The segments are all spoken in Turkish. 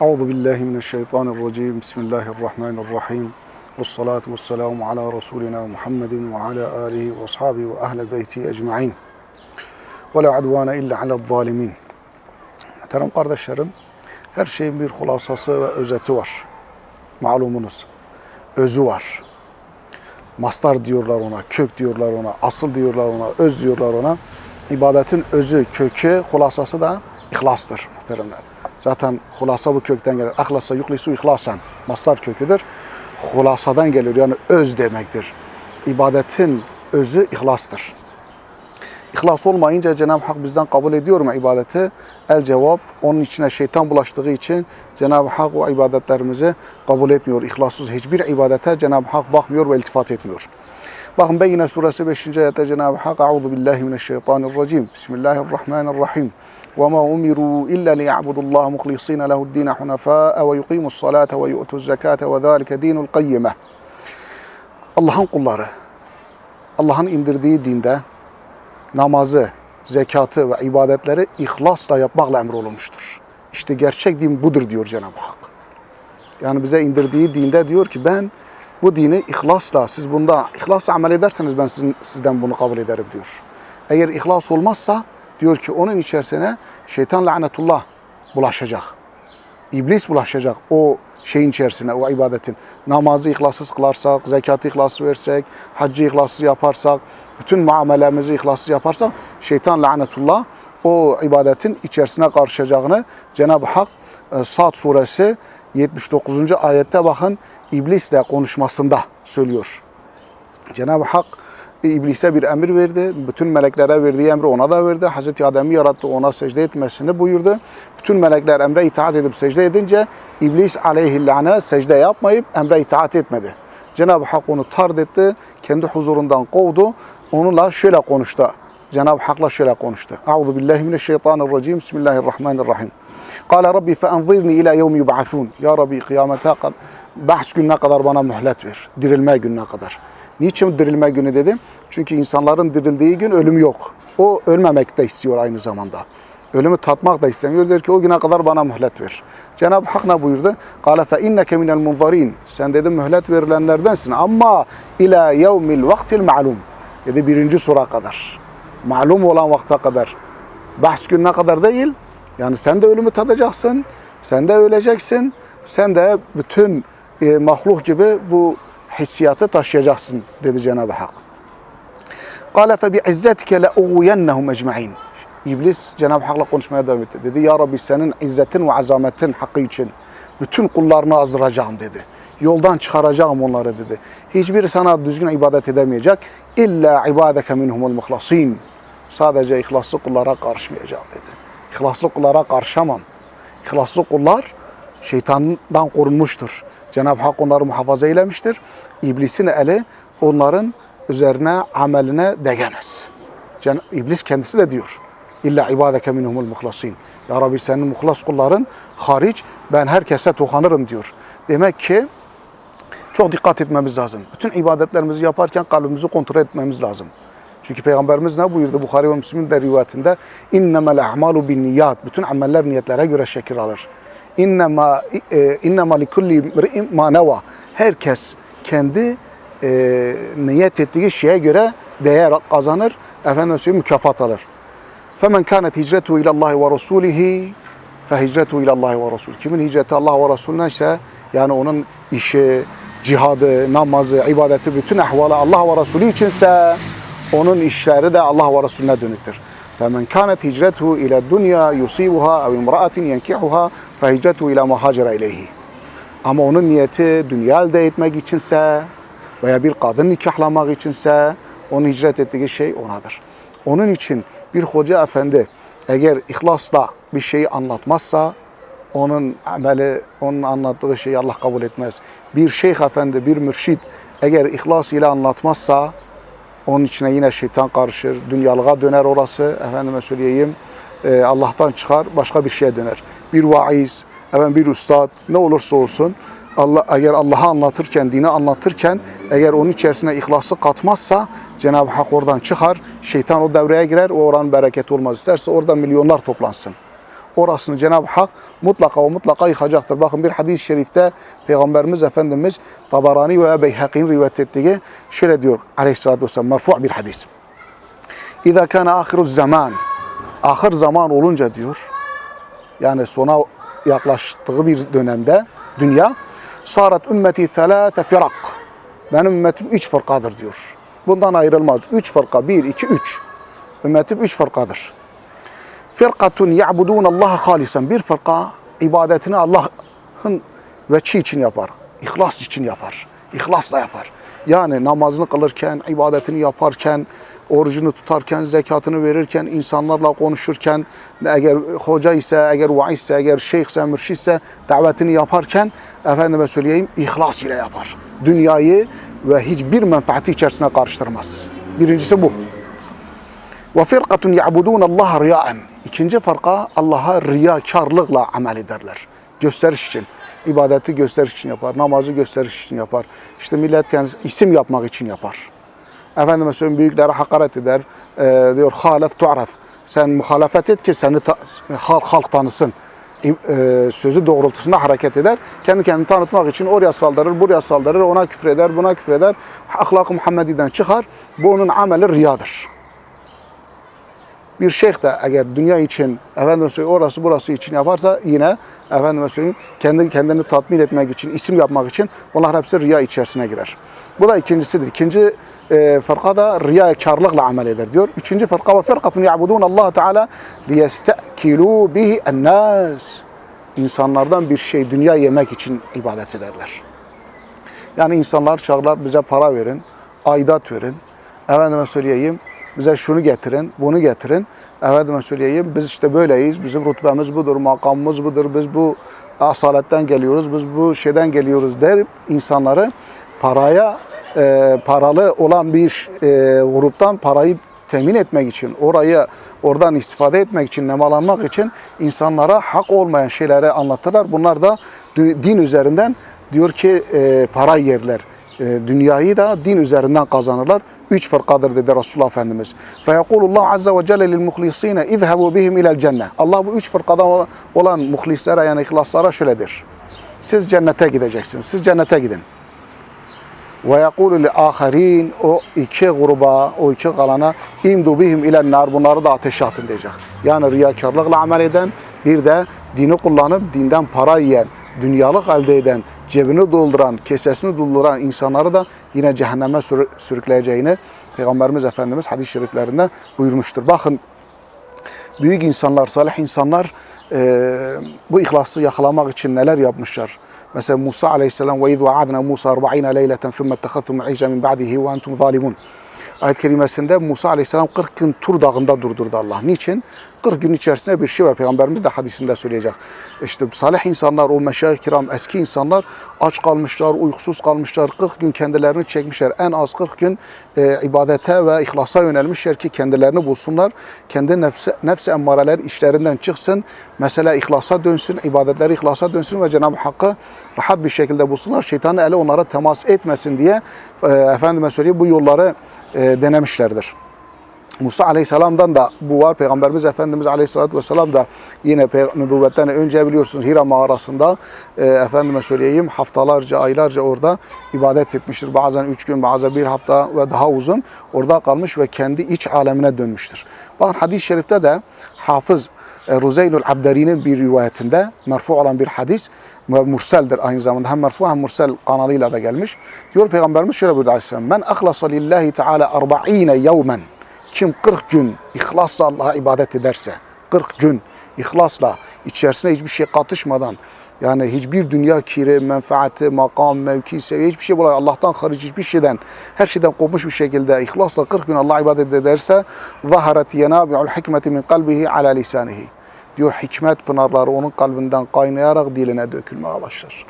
Euzu billahi mineşşeytanirracim. Bismillahirrahmanirrahim. Ves salatu vesselamu ala Resulina Muhammedin ve ala alihi ve ashabihi ve ahle beyti ecmaîn. Ve la udvane illa alel zalimin. Muhterem kardeşlerim, her şeyin bir hulasası ve özeti var. Malumunuz. Özü var. Mastar diyorlar ona, kök diyorlar ona, asıl diyorlar ona, öz diyorlar ona. İbadetin özü, kökü, hulasası da ihlastır muhteremler. Zaten hulasa bu kökten gelir. Ahlasa yuklisu ihlasan. Mastar köküdür. Hulasadan gelir yani öz demektir. İbadetin özü ihlastır. İhlas olmayınca Cenab-ı Hak bizden kabul ediyor mu ibadeti? El cevap onun içine şeytan bulaştığı için Cenab-ı Hak o ibadetlerimizi kabul etmiyor. İhlassız hiçbir ibadete Cenab-ı Hak bakmıyor ve iltifat etmiyor. Bakın Beyyine suresi 5. ayette Cenab-ı Hak Euzu billahi mineşşeytanirracim. Bismillahirrahmanirrahim. وما أمروا إلا ليعبدوا الله مخلصين له الدين حنفاء ويقيموا الصلاة ويؤتوا الزكاة وذلك دين القيمة Allah'ın kulları, Allah'ın indirdiği dinde namazı, zekatı ve ibadetleri ihlasla yapmakla emrolunmuştur. İşte gerçek din budur diyor Cenab-ı Hak. Yani bize indirdiği dinde diyor ki ben bu dini ihlasla, siz bunda ihlasla amel ederseniz ben sizin, sizden bunu kabul ederim diyor. Eğer ihlas olmazsa diyor ki onun içerisine şeytan lanetullah bulaşacak. İblis bulaşacak o şeyin içerisine, o ibadetin. Namazı ihlassız kılarsak, zekatı ihlassız versek, haccı ihlassız yaparsak, bütün muamelemizi ihlassız yaparsak şeytan lanetullah o ibadetin içerisine karışacağını Cenab-ı Hak e, Sad suresi 79. ayette bakın iblisle konuşmasında söylüyor. Cenab-ı Hak İblise bir emir verdi. Bütün meleklere verdiği emri ona da verdi. Hazreti Adem'i yarattı, ona secde etmesini buyurdu. Bütün melekler emre itaat edip secde edince İblis aleyhillâne secde yapmayıp emre itaat etmedi. Cenab-ı Hak onu tard etti, kendi huzurundan kovdu. Onunla şöyle konuştu. Cenab-ı Hak'la şöyle konuştu. Euzu billahi mineşşeytanirracim. Bismillahirrahmanirrahim. Kale Rabbi feenzirni ila yevmi yub'athun. Ya Rabbi kıyamete bahs gününe kadar bana mühlet ver. Dirilme gününe kadar. Niçin dirilme günü dedim? Çünkü insanların dirildiği gün ölüm yok. O ölmemek de istiyor aynı zamanda. Ölümü tatmak da istemiyor. Der ki o güne kadar bana mühlet ver. Cenab-ı Hak ne buyurdu? Fe inneke minel munzarin. Sen dedi mühlet verilenlerdensin ama ila yevmil vaktil ma'lum. Dedi birinci sura kadar. Malum olan vakte kadar. Bahs gününe kadar değil. Yani sen de ölümü tadacaksın. Sen de öleceksin. Sen de bütün e, mahluk gibi bu hissiyatı taşıyacaksın dedi Cenab-ı Hak. İzzetike le uğuyennehum ecmaîn. İblis Cenab-ı Hak'la konuşmaya devam etti. Dedi ya Rabbi senin izzetin ve azametin hakkı için bütün kullarını azdıracağım dedi. Yoldan çıkaracağım onları dedi. Hiçbir sana düzgün ibadet edemeyecek. İlla ibadeke minhumul muhlasin. Sadece ihlaslı kullara karışmayacağım dedi. İhlaslı kullara karışamam. İhlaslı kullar şeytandan korunmuştur. Cenab-ı Hak onları muhafaza eylemiştir. İblisin eli onların üzerine, ameline değemez. İblis kendisi de diyor. İlla ibadeke minhumul muhlasin. Ya Rabbi senin muhlas kulların hariç ben herkese tokanırım diyor. Demek ki çok dikkat etmemiz lazım. Bütün ibadetlerimizi yaparken kalbimizi kontrol etmemiz lazım. Çünkü Peygamberimiz ne buyurdu Bukhari ve Müslim'in de rivayetinde? A'malu bin niyat. Bütün ameller niyetlere göre şekil alır. İnnema e, innema likulli imri'in ma neva. Herkes kendi e, niyet ettiği şeye göre değer kazanır. Efendim söyleyeyim mükafat alır. Femen kanet hicretu ila Allah ve rasulihi fe hicretu ila Allah ve rasul. Kimin hicreti Allah ve Resulüne ise yani onun işi, cihadı, namazı, ibadeti bütün ahvalı Allah ve Resulü içinse onun işleri de Allah ve Resulüne dönüktür. فمن كانت هجرته إلى الدنيا يصيبها أو امرأة ينكحها فهجرته إلى ما هاجر إليه. Ama onun niyeti dünya elde etmek içinse veya bir kadın nikahlamak içinse onun hicret ettiği şey onadır. Onun için bir hoca efendi eğer ihlasla bir şeyi anlatmazsa onun ameli, onun anlattığı şeyi Allah kabul etmez. Bir şeyh efendi, bir mürşid eğer ihlas ile anlatmazsa onun içine yine şeytan karışır. Dünyalığa döner orası. Efendime söyleyeyim. E, Allah'tan çıkar. Başka bir şeye döner. Bir vaiz, efendim bir ustad ne olursa olsun Allah eğer Allah'ı anlatırken, dini anlatırken eğer onun içerisine ihlası katmazsa Cenab-ı Hak oradan çıkar. Şeytan o devreye girer. O oranın bereketi olmaz. İsterse orada milyonlar toplansın. Orasını Cenab-ı Hak mutlaka ve mutlaka yıkacaktır. Bakın bir hadis-i şerifte Peygamberimiz Efendimiz Tabarani veya Beyhaki'nin rivayet ettiği şöyle diyor aleyhissalatü vesselam merfu' bir hadis. İza kana ahiru zaman ahir zaman olunca diyor yani sona yaklaştığı bir dönemde dünya sarat ümmeti thalâthe firak benim ümmetim üç fırkadır diyor. Bundan ayrılmaz. Üç fırka. Bir, iki, üç. Ümmetim üç fırkadır. Firkatun ya'budun Allah halisan. Bir fırka ibadetini Allah'ın veçi için yapar. İhlas için yapar. İhlasla yapar. Yani namazını kılırken, ibadetini yaparken, orucunu tutarken, zekatını verirken, insanlarla konuşurken, eğer hoca ise, eğer vaiz ise, eğer şeyhse, mürşitse davetini yaparken efendime söyleyeyim ihlas ile yapar. Dünyayı ve hiçbir menfaati içerisine karıştırmaz. Birincisi bu. Ve firkatun ya'budun Allah riyaen. İkinci farka Allah'a riyakarlıkla amel ederler. Gösteriş için. ibadeti gösteriş için yapar. Namazı gösteriş için yapar. İşte millet kendisi isim yapmak için yapar. Efendime söyleyeyim büyüklere hakaret eder. Ee, diyor halef tu'raf. Sen muhalefet et ki seni ta- halk, halk tanısın. E, sözü doğrultusunda hareket eder. Kendi kendini tanıtmak için oraya saldırır, buraya saldırır, ona küfreder, buna küfreder. Ahlak-ı Muhammedi'den çıkar. Bu onun ameli riyadır. Bir şeyh de eğer dünya için, efendim orası burası için yaparsa yine efendim söyleyeyim kendi kendini tatmin etmek için, isim yapmak için onlar hepsi riya içerisine girer. Bu da ikincisidir. İkinci e, fırka da riyakarlıkla amel eder diyor. Üçüncü fırka ve fırkatun ya'budun Allah Teala liyestekilu bihi ennas. İnsanlardan bir şey dünya yemek için ibadet ederler. Yani insanlar çağırlar bize para verin, aidat verin. Efendime söyleyeyim bize şunu getirin, bunu getirin. Efendime söyleyeyim biz işte böyleyiz. Bizim rütbemiz budur, makamımız budur. Biz bu asaletten geliyoruz, biz bu şeyden geliyoruz der insanları paraya e, paralı olan bir e, gruptan parayı temin etmek için, orayı oradan istifade etmek için, nemalanmak için insanlara hak olmayan şeyleri anlatırlar. Bunlar da din üzerinden diyor ki e, para yerler. E, dünyayı da din üzerinden kazanırlar. Üç fırkadır dedi Resulullah Efendimiz. Feyekulullah azze ve celle lil muhlisine izhebu bihim ilel cennet. Allah bu üç fırkadan olan muhlislere yani ihlaslara şöyledir. Siz cennete gideceksiniz. Siz cennete gidin. Ve yekulu li aharin o iki gruba, o iki kalana imdu bihim ilen nar bunları da ateşe atın diyecek. Yani riyakarlıkla amel eden bir de dini kullanıp dinden para yiyen, dünyalık elde eden, cebini dolduran, kesesini dolduran insanları da yine cehenneme sürü- sürükleyeceğini Peygamberimiz Efendimiz hadis-i şeriflerinde buyurmuştur. Bakın büyük insanlar, salih insanlar e, bu ihlası yakalamak için neler yapmışlar. Mesela Musa aleyhisselam ve iz vaadna Musa 40 leyleten thumma ittakhadhtum al-ijla min ba'dihi ve entum zalimun. Ayet kerimesinde Musa aleyhisselam 40 gün Tur dağında durdurdu Allah. Niçin? 40 gün içerisinde bir şey var. Peygamberimiz de hadisinde söyleyecek. İşte salih insanlar, o meşayih kiram, eski insanlar aç kalmışlar, uykusuz kalmışlar. 40 gün kendilerini çekmişler. En az 40 gün e, ibadete ve ihlasa yönelmişler ki kendilerini bulsunlar. Kendi nefse, nefse emmareler işlerinden çıksın. Mesela ihlasa dönsün, ibadetleri ihlasa dönsün ve Cenab-ı Hakk'ı rahat bir şekilde bulsunlar. Şeytanın eli onlara temas etmesin diye e, efendime söyleyeyim bu yolları e, denemişlerdir. Musa Aleyhisselam'dan da bu var. Peygamberimiz Efendimiz Aleyhisselatü Vesselam da yine nübüvvetten önce biliyorsunuz Hira mağarasında e, efendime söyleyeyim haftalarca, aylarca orada ibadet etmiştir. Bazen üç gün, bazen bir hafta ve daha uzun orada kalmış ve kendi iç alemine dönmüştür. Bakın hadis-i şerifte de Hafız e, Ruzeynul Abdari'nin bir rivayetinde merfu olan bir hadis ve murseldir aynı zamanda hem merfu hem mursel kanalıyla da gelmiş. Diyor Peygamberimiz şöyle buyurdu Aleyhisselam. Men ahlasa lillahi teala 40 yevmen kim 40 gün ihlasla Allah'a ibadet ederse, 40 gün ihlasla, içerisine hiçbir şey katışmadan, yani hiçbir dünya kiri, menfaati, makam, mevki, seviye hiçbir şey bulamıyor. Allah'tan hariç hiçbir şeyden, her şeyden kopmuş bir şekilde ihlasla 40 gün Allah'a ibadet ederse zaharet yenabi'ul hikmeti min kalbihi ala lisanihi. Diyor hikmet pınarları onun kalbinden kaynayarak diline dökülmeye başlar.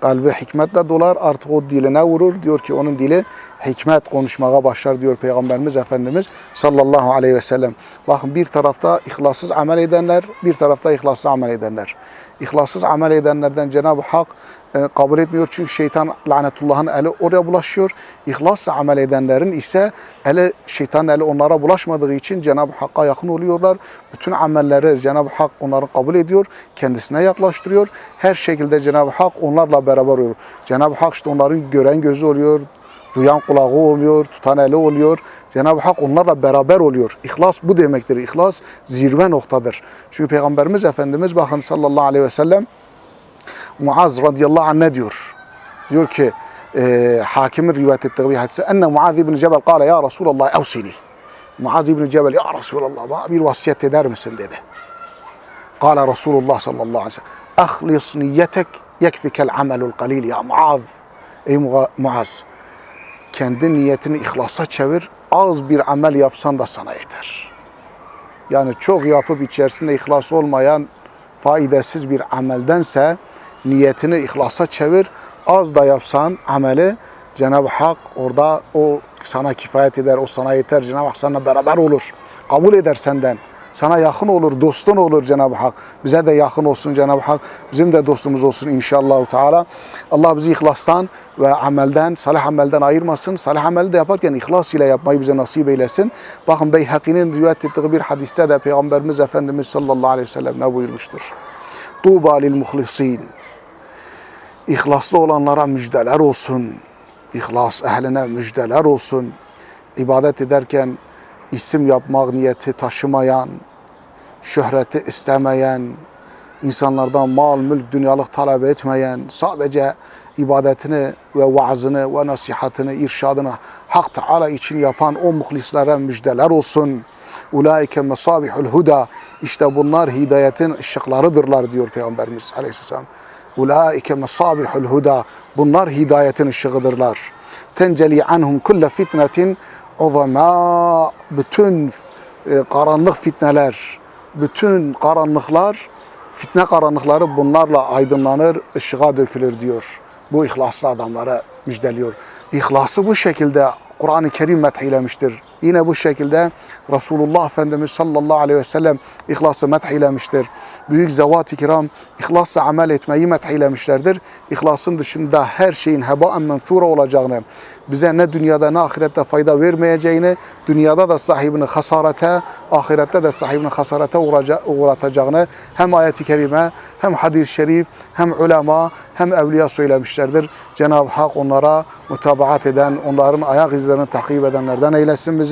Kalbi hikmetle dolar artık o diline vurur. Diyor ki onun dili hikmet konuşmaya başlar diyor Peygamberimiz Efendimiz sallallahu aleyhi ve sellem. Bakın bir tarafta ihlassız amel edenler, bir tarafta ihlassız amel edenler. İhlassız amel edenlerden Cenab-ı Hak e, kabul etmiyor. Çünkü şeytan lanetullahın eli oraya bulaşıyor. İhlasla amel edenlerin ise eli şeytanın eli onlara bulaşmadığı için Cenab-ı Hakk'a yakın oluyorlar. Bütün amelleri Cenab-ı Hak onları kabul ediyor. Kendisine yaklaştırıyor. Her şekilde Cenab-ı Hak onlarla beraber oluyor. Cenab-ı Hak işte onların gören gözü oluyor, duyan kulağı oluyor, tutan eli oluyor. Cenab-ı Hak onlarla beraber oluyor. İhlas bu demektir. İhlas zirve noktadır. Çünkü Peygamberimiz Efendimiz bakın sallallahu aleyhi ve sellem Muaz radıyallahu anh ne diyor? Diyor ki e, hakimin rivayet ettiği bir hadise enne Muaz ibn Cebel kâle ya Resulallah evsini. Muaz ibn Cebel ya Resulallah bana bir vasiyet eder misin dedi. Kâle Resulullah sallallahu aleyhi ve sellem ahlis niyetek yekfikel amelul kalil ya Muaz. Ey Muaz- kendi niyetini ihlasa çevir. Az bir amel yapsan da sana yeter. Yani çok yapıp içerisinde ihlas olmayan faydasız bir ameldense niyetini ihlasa çevir. Az da yapsan ameli Cenab-ı Hak orada o sana kifayet eder, o sana yeter. Cenab-ı Hak sana beraber olur. Kabul eder senden. Sana yakın olur, dostun olur Cenab-ı Hak. Bize de yakın olsun Cenab-ı Hak. Bizim de dostumuz olsun inşallah Teala. Allah bizi ihlastan ve amelden, salih amelden ayırmasın. Salih ameli de yaparken ihlas ile yapmayı bize nasip eylesin. Bakın Beyhaki'nin rivayet ettiği bir hadiste de Peygamberimiz Efendimiz sallallahu aleyhi ve sellem ne buyurmuştur? Tuğba lil muhlisin. İhlaslı olanlara müjdeler olsun. İhlas ehline müjdeler olsun. İbadet ederken isim yapmak niyeti taşımayan, şöhreti istemeyen, insanlardan mal, mülk, dünyalık talep etmeyen, sadece ibadetini ve vaazını ve nasihatini, irşadını Hak Teala için yapan o muhlislere müjdeler olsun. Ulaike mesabihul huda. İşte bunlar hidayetin ışıklarıdırlar diyor Peygamberimiz Aleyhisselam. Ulaike mesabihul huda. Bunlar hidayetin ışığıdırlar. Tenceli anhum kulle fitnetin uzama. Bütün e, karanlık fitneler, bütün karanlıklar, fitne karanlıkları bunlarla aydınlanır, ışığa dökülür diyor. Bu ihlaslı adamlara müjdeliyor. İhlası bu şekilde Kur'an-ı Kerim metheylemiştir. Yine bu şekilde Resulullah Efendimiz sallallahu aleyhi ve sellem ihlası metheylemiştir. Büyük zevat-ı kiram ihlasla amel etmeyi metheylemişlerdir. İhlasın dışında her şeyin hebaen menthura olacağını, bize ne dünyada ne ahirette fayda vermeyeceğini, dünyada da sahibini hasarete, ahirette de sahibini hasarete uğratacağını hem ayet-i kerime hem hadis-i şerif hem ulema hem evliya söylemişlerdir. Cenab-ı Hak onlara mutabaat eden, onların ayak izlerini takip edenlerden eylesin bizi.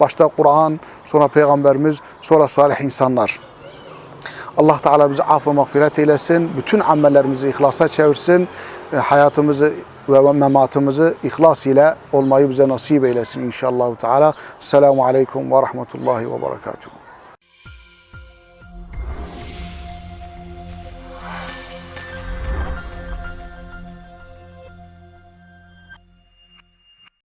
Başta Kur'an, sonra Peygamberimiz, sonra salih insanlar. Allah Teala bizi af ve mağfiret eylesin. Bütün amellerimizi ihlasa çevirsin. E, Hayatımızı ve mematımızı ihlas ile olmayı bize nasip eylesin inşallah Teala. Selamun Aleyküm ve Rahmetullahi ve Berekatuhu.